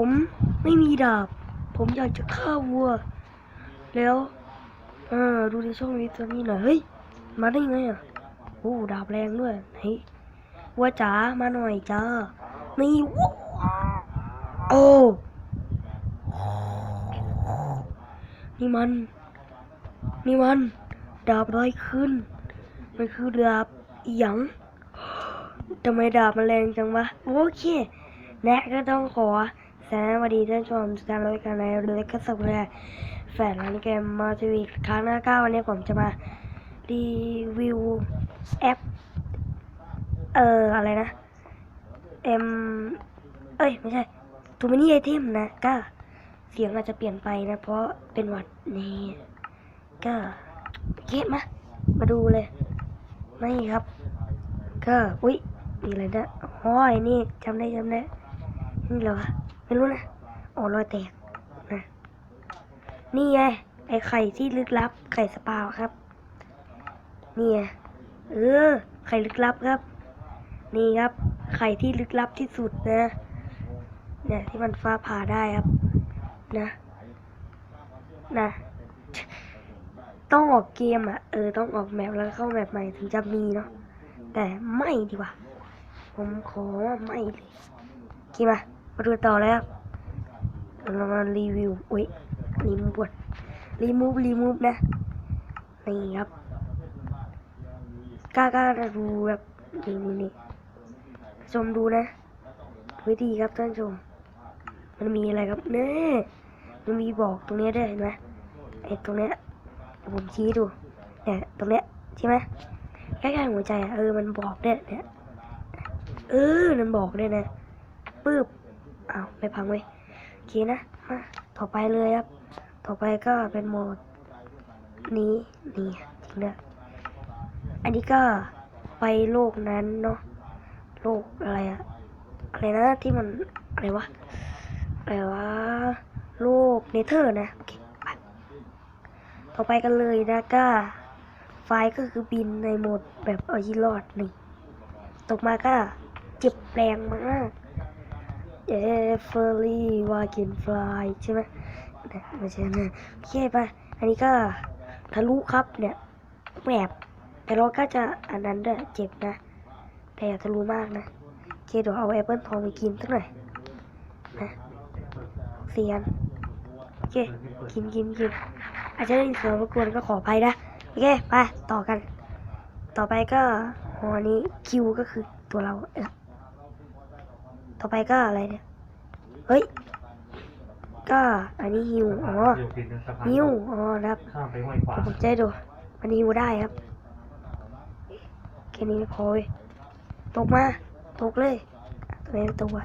ผมไม่มีดาบ ผมอยากจะฆ่าวัว แล้วเออดูในช่องนี้จะมีหน่อยเฮ้ย มาได้ไงอะโอ้ดาบแรงด้วยไหนวัวจ๋ามาหน่อยจ้านี่ว้าวโอ้นี่มัน นี่มัน ดาบร้อยขึ้น มันคือดาบหยังทำไมดาบมันแรงจังวะ โอเคและก็ต้องขอ สวัสดีท่านผู้ชมทุกท่านด้วยกันในเล็กก็สับเลยแฟนร้านเกมมาทีวีครั้งหน้าเก้าวันนี้ผมจะมารีวิวแอป เอ่อ อะไรนะเอ็มเอ้ย ไม่ใช่ทูมินี่ไอเทมนะก็เสียงอาจจะเปลี่ยนไปนะ เพราะเป็นหวัดนี่ก็เก็บมามาดูเลยนี่ครับ ก็ อุ๊ยมีอะไรนะห้อยนี่จำได้จำได้นี่เหรอ ไม่รู้นะอ๋อรอยแตกนะนี่ไงไอไข่ที่ลึกลับ ไข่สปาวครับ นี่ไงเออ ไข่ลึกลับครับ นี่ครับ ไข่ที่ลึกลับที่สุดนะ เนี่ยที่มันฟ้าผ่าได้ครับ นะ นะ ต้องออกเกมอะ เออ ต้องออกแมปแล้วเข้าแมปใหม่ถึงจะมีเนาะ แต่ไม่ดีกว่า ผมขอไม่เลยคิดมา มาดูต่อแล้วเรามารีวิวอุ้ยรีมูฟรีมูฟรีมูฟนะนี่ครับกล้ากล้าดูแบบนี่นี่ชมดูนะวิธีครับท่านชม มันมีอะไรครับเนี่ยมันมีบอกตรงเนี้ยด้วยเห็นไหมไอ้ตรงเนี้ยผมชี้ดูเนี่ยตรงเนี้ยใช่ไหมใกล้ๆหัวใจเออมันบอกเนี่ยเนี่ยเออมันบอกด้วยนะปึ๊บ อ้าวไม่พังเว้ยโอเคนะมาต่อไปเลยครับ ต่อไปก็เป็นโหมดนี้นี่จริงนะอันนี้ก็ไปโลกนั้นเนาะโลกอะไรอะอะไรนะที่มันอะไรวะอะไรวะโลกเนเธอร์นะโอเคไปต่อไปกันเลยนะก็ไฟก็คือบินในโหมดแบบเอาชีวิรอดนี่ตกมาก็เจ็บแรงมาก เอเฟอร์รี่วากินฟลายใช่ไหมนี่ยไม่ใช่นะโอเคไปอันนี้ก็ทะลุครับเนี่ยแหบแต่เราก็จะอันนั้นด้วยเจ็บนะแต่อย่าทะลุมากนะโอเคเดี๋ยวเอาแอปเปิลทองไปกินสักหน่อยนะเสียนโอเคกินกินกินอาจจะได้ยินเสียงรบกวนก็ขออภัยนะโอเคไปต่อกัน ต่อไปก็หอนี้คิวก็คือตัวเราเออ ต่อไปก็อะไรเนี่ย เฮ้ย ก็อันนี้ฮิว อ๋อ ฮิว อ๋อนะครับข้ามเดี๋ยวผมจะดู มันฮิวได้ครับแค่นี้พอเว้ยตกมา ตกเลยตัวนี้ตัว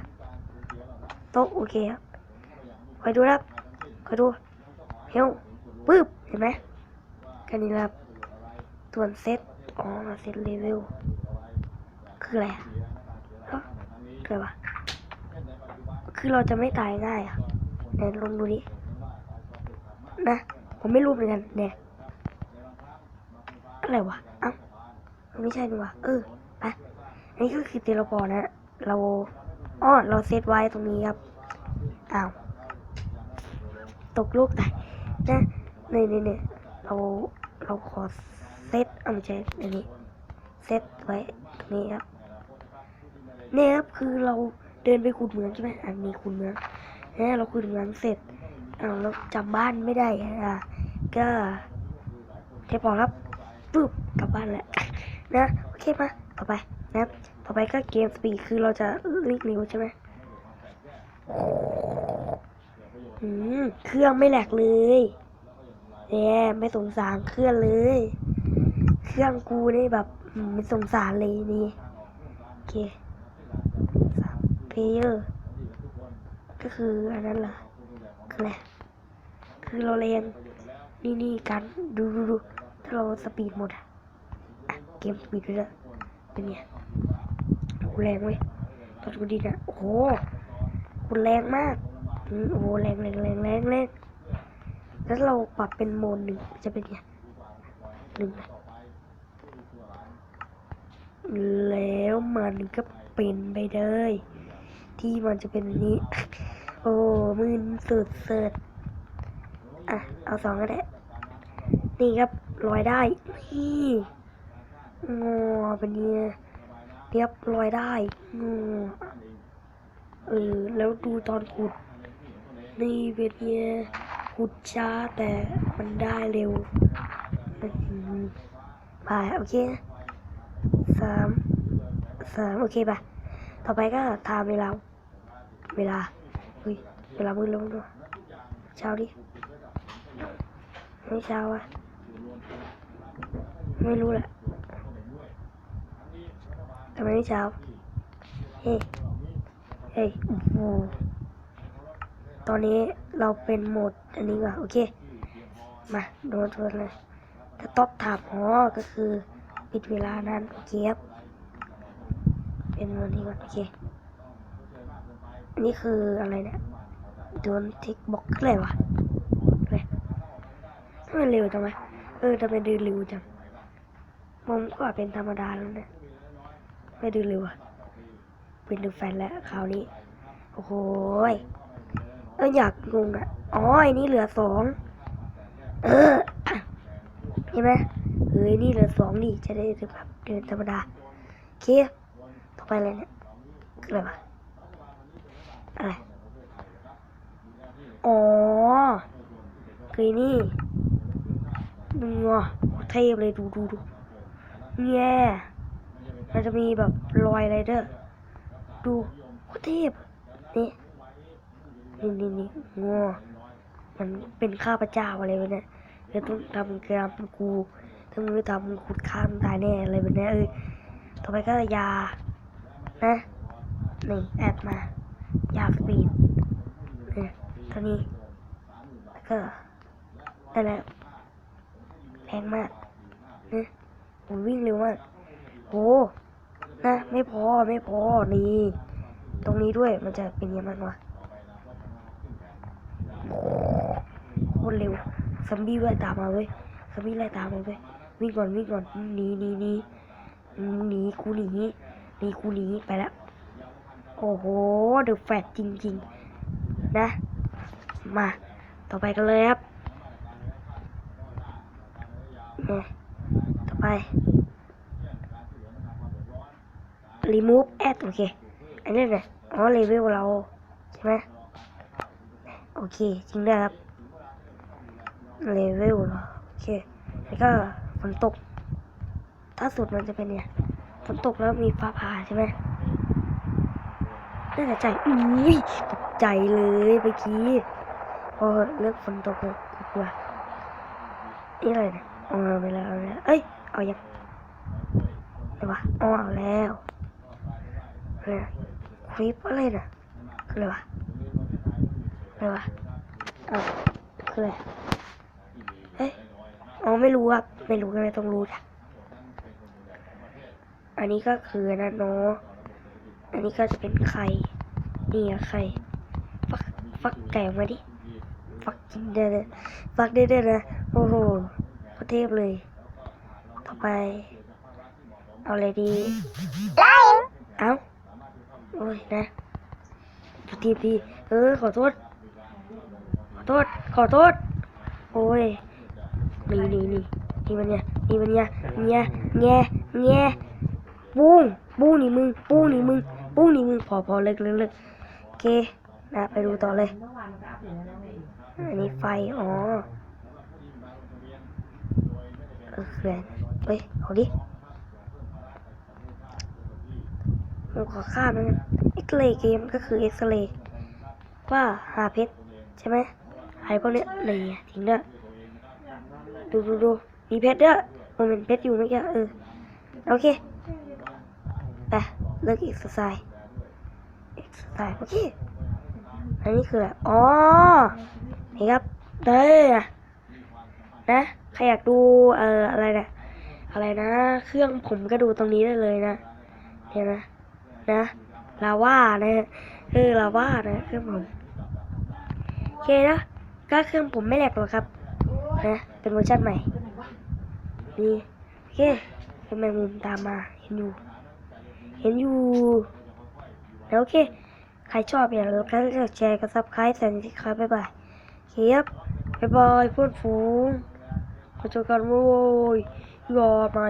ตกโอเคครับคอยดูนะครับคอยดูเฮวปึ๊บ เห็นไหมแค่นี้แหละครับตัวนเซตอ๋อเซตเลเวลคืออะไรอะฮะคืออะไรวะ คือเราจะไม่ตายง่ายอะไหนลองดูดินะ ผมไม่รู้เหมือนกันเนี่ยอะไรวะเอ้ามันไม่ใช่นี่วะเออไปอันนี้ก็คือเทเลพอร์ตนะ เราอ้อเราเซตไว้ตรงนี้ครับอ้าวตกลูกตายนะนี่นี่นี่เราเราขอเซตเอาไม่ใช่อันนี้เซตไว้ตรงนี้ครับเนี่ยครับคือเรา เดินไปขุดเหมืองใช่ไหมอันนี้ขุดเหมืองเนี่ยเราขุดเหมืองเสร็จเอาเราจำบ้านไม่ได้อะก็เทปออกครับปึ๊บกลับบ้านแหละนะโอเคมาต่อไปนะต่อไปก็เกมสปีดคือเราจะลิกนิ้วใช่ไหมอืมเครื่องไม่แหลกเลยเนี่ไม่สงสารเครื่องเลย เครื่องกูนี่แบบไม่สงสารเลยนี่โอเค เพลเยอร์ ก็คืออันนั้นเหรอคืออะไรคือเราเรียนนี่นี่กันดูดูดูถ้าเราสปีดหมดอะเกมสปีดด้วยนะเป็นไงโอ้แรงเว้ยตอนกูดีนะโอ้โหคุณแรงมากโอ้โหแรงแรงแรงแรงแรงแล้วเราปรับเป็นโหมดหนึ่งจะเป็นไงหนึ่งแล้วมันก็เป็นไปเลย ที่มันจะเป็นนี้ โอ้มืนสุดเสิร์ตอะ เอาสองก็ได้ นี่ครับลอยได้ นี่งอเป็นเนี่ยเรียบลอยได้งอเออ แล้วดูตอนขุด นี่เป็นเนี่ยขุดช้าแต่มันได้เร็วไปโอเคสามสามโอเคป่ะ ต่อไปก็ทาเวลา เวลา เฮ้ย เวลามืดลงด้วยเช้าดิไม่เช้าอะไม่รู้แหละทำไมไม่เช้า เฮ้ย เฮ้ยโอ้โหตอนนี้เราเป็นโหมดอันนี้ว่ะโอเค มาโดนชนเลยถ้าตอกถามอ๋อก็คือ ปิดเวลานั้นโอเคครับเป็นวันนี้ก่อนโอเค นนี้คืออะไรเนี่ยโดนทิกบ็อกอะไรวะอะไรทำไมเร็วจังวะเออทำไมเดินเร็วจังมองก็เป็นธรรมดาแล้วเนี่ยไม่เดินเร็วอะเป็นดูแฟนแล้วคราวนี้ โอ้โหยเอออยากงงอะอ๋อไอ้นี่เหลือสองเออเห็นไหมเอ้ยนี่เหลือสองนี่จะได้แบบเดินธรรมดาโอเคต่อไปอะไรเนี่ยคืออะไรวะ อะไรอ๋อคือนี่ดูอะเทพเลยดูดูดูแย่มันจะมีแบบรอยอะไรเด้อดูโคตรเทพนี่นี่นี่นี่งอมันเป็นข้าพเจ้าอะไรแบบเนี้ยเดี๋ยวต้องทำกรรมกูถ้ามึงไม่ทำขุดข้ามตายแน่อะไรแบบเนี้ยเออต่อไปก็ยา นะนี่แอดมา ยาสปีดเนี่ยเท่านี้แล้วก็นั่นแหละแรงมากนะผมวิ่งเร็วมากโหนะไม่พอไม่พอนี่ตรงนี้ด้วยมันจะเป็นยังไงบ้างวะโคตรเร็วซอมบี้ไล่ตามมาเว้ยซอมบี้ไล่ตามมาเว้ยวิ่งก่อนวิ่งก่อนหนีหนีหนีหนีกูหนีหนีกูหนีไปแล้ว อ้โหเดอะแฟตจริง ๆ นะ มา ต่อไปกันเลยครับเนี่ยต่อไป remove add โอเค อันนี้เนี่ยอ๋อเลเวลเรา ใช่ไหมโอเค จริงด้วยครับเลเวลเราโอเค แล้วก็ฝนตก ถ้าสุดมันจะเป็นเนี่ย ฝนตกแล้วมีฟ้าผ่าใช่ไหม น่าจะใจอุ้ยตกใจเลยเมื่อกี้พอเลิกฝนตกเลยกูกลัวนี่อะไรเนี่ยเอาไปแล้วเอาแล้วเอ้ย เอายังอะไรวะเอาเอาแล้วอะไรคลิปอะไรนะคืออะไรวะอะไรวะเอาคืออะไรเฮ้ยอ๋อไม่รู้ครับไม่รู้ก็เลยต้องรู้จ้ะอันนี้ก็คือนะเนาะ อันนี้ก็จะเป็นไข่นี่อะไข่ฟักฟักไก่ออกมาดิฟักกินได้เลยฟักได้ด้วยนะโอ้โหโคตรเทพเลย ต่อไป เอาอะไรดีเอาโอ้ยนะดูทีดีเออขอโทษ ขอโทษ ขอโทษ โอ้ยนี่นี่นี่นี่มันเนี่ยนี่มันเนี่ยเนี่ยแง่แง่ปุ้งปุ้งนี่มึงปุ้งนี่มึง ปุ้งนี่มึงพอพอเลิกเลิกเลิกโอเคนะไปดูต่อเลย อันนี้ไฟ อ๋อเออคืออะไรเฮ้ยเอาดิผมขอข้ามมันเอ็กซเรย์เกมก็คือเอ็กซเรย์ว่าหาเพชรใช่ไหมหายพวกเนี้ยเลยทิ้งเด้อดูดูดูมีเพชรเด้อมันเป็นเพชรอยู่เมื่อกี้เออ โอเคไป เลิกเอ็กซ์ไซส์เอ็กซ์ไซส์โอเค อันนี้คืออะไร อ๋อ นี่ครับเด้อนะ ใครอยากดู เอ่อ อะไรนะ อะไรนะ เครื่องผมก็ดูตรงนี้ได้เลยนะเห็นไหมนะ ลาว่านะเออลาว่านะ เครื่องผม โอเคนะ ก็เครื่องผมไม่แหลกหรอกครับ นะ เป็นเวอร์ชันใหม่ นี่ โอเคเป็นแมงมุมตามมา เห็นอยู่ เห็นอยู่แล้วโอเค ใครชอบอย่าลืมกดแชร์กดซับสไครต์สั่นสิครับบ๊ายบายเฮียบบ๊ายบายเพื่อนฝูงขอเจอกันโว้ยรอมมา